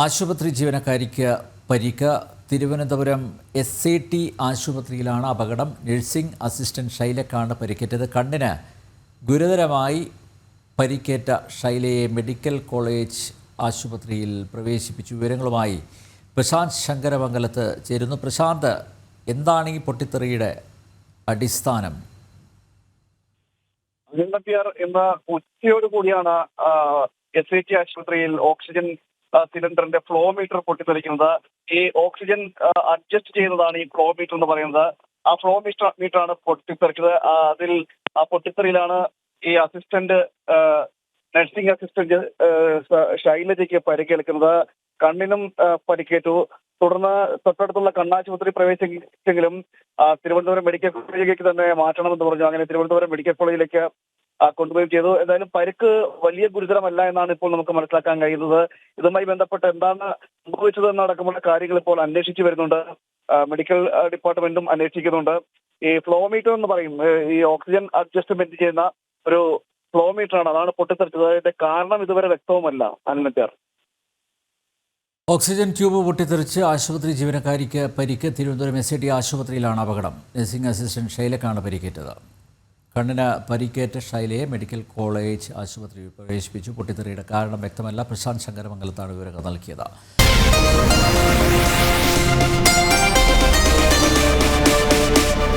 ആശുപത്രി ജീവനക്കാരിക്ക് പരിക്ക്. Thiruvananthapuram S T ആശുപത്രിയിലാണ് അപകടം. നഴ്സിംഗ് അസിസ്റ്റന്റ് ഷൈലക്കാണ് പരിക്കേറ്റത്. കണ്ണിന് ഗുരുതരമായി പരിക്കേറ്റ ശൈലയെ മെഡിക്കൽ കോളേജ് ആശുപത്രിയിൽ പ്രവേശിപ്പിച്ചു. വിവരങ്ങളുമായി പ്രശാന്ത് ശങ്കരമംഗലത്ത് ചേരുന്നു. പ്രശാന്ത് എന്താണ് ഈ പൊട്ടിത്തെറിയുടെ അടിസ്ഥാനം? ഇന്ന് ഉച്ചയോട് കൂടിയാണ് എസ് ഐ ടി ആശുപത്രിയിൽ ഓക്സിജൻ സിലിണ്ടറിന്റെ ഫ്ലോ മീറ്റർ പൊട്ടിത്തെറിക്കുന്നത്. ഈ ഓക്സിജൻ അഡ്ജസ്റ്റ് ചെയ്യുന്നതാണ് ഈ ഫ്ലോ മീറ്റർ എന്ന് പറയുന്നത്. ആ ഫ്ലോ മീറ്റർ മീറ്ററാണ് പൊട്ടിത്തെറിച്ചത്. അതിൽ ആ പൊട്ടിത്തെറിയിലാണ് ഈ അസിസ്റ്റന്റ് നഴ്സിംഗ് അസിസ്റ്റന്റ് ശൈലജയ്ക്ക് പരിക്കേൽക്കുന്നത്. കണ്ണിനും പരിക്കേറ്റു. തുടർന്ന് തൊട്ടടുത്തുള്ള കണ്ണാശുപത്രി പ്രവേശിച്ചെങ്കിലും തിരുവനന്തപുരം മെഡിക്കൽ കോളേജിലേക്ക് തന്നെ മാറ്റണമെന്ന് പറഞ്ഞു. അങ്ങനെ തിരുവനന്തപുരം മെഡിക്കൽ കോളേജിലേക്ക് കൊണ്ടുപോവുകയും ചെയ്തു. എന്തായാലും പരുക്ക് വലിയ ഗുരുതരമല്ല എന്നാണ് ഇപ്പോൾ നമുക്ക് മനസ്സിലാക്കാൻ കഴിയുന്നത്. ഇതുമായി ബന്ധപ്പെട്ട് എന്താണ് സംഭവിച്ചത് എന്നടക്കമുള്ള കാര്യങ്ങൾ ഇപ്പോൾ അന്വേഷിച്ചു വരുന്നുണ്ട്. മെഡിക്കൽ ഡിപ്പാർട്ട്മെന്റും അന്വേഷിക്കുന്നുണ്ട്. ഈ ഫ്ലോമീറ്റർ എന്ന് പറയും ഈ ഓക്സിജൻ അഡ്ജസ്റ്റ്മെന്റ് ചെയ്യുന്ന ഒരു ഫ്ലോ മീറ്റർ ആണ് അതാണ് പൊട്ടിത്തെറിച്ചത്. അതിന്റെ കാരണം ഇതുവരെ വ്യക്തവുമല്ല അനുമതിയാർ ഓക്സിജൻ ട്യൂബ് പൊട്ടിത്തെറിച്ച് ആശുപത്രി ജീവനക്കാരിക്ക് പരിക്ക്. തിരുവനന്തപുരം എസ് ഐ ടി ആശുപത്രിയിലാണ് അപകടം. നഴ്സിംഗ് അസിസ്റ്റന്റ് ഷൈലക്കാണ് പരിക്കേറ്റത്. കണ്ണിന് പരിക്കേറ്റ ശൈലയെ മെഡിക്കൽ കോളേജ് ആശുപത്രിയിൽ പ്രവേശിപ്പിച്ചു. പൊട്ടിത്തെറിയുടെ കാരണം വ്യക്തമല്ല. പ്രശാന്ത് ശങ്കരമംഗലത്താണ് വിവരങ്ങൾ നൽകിയത്.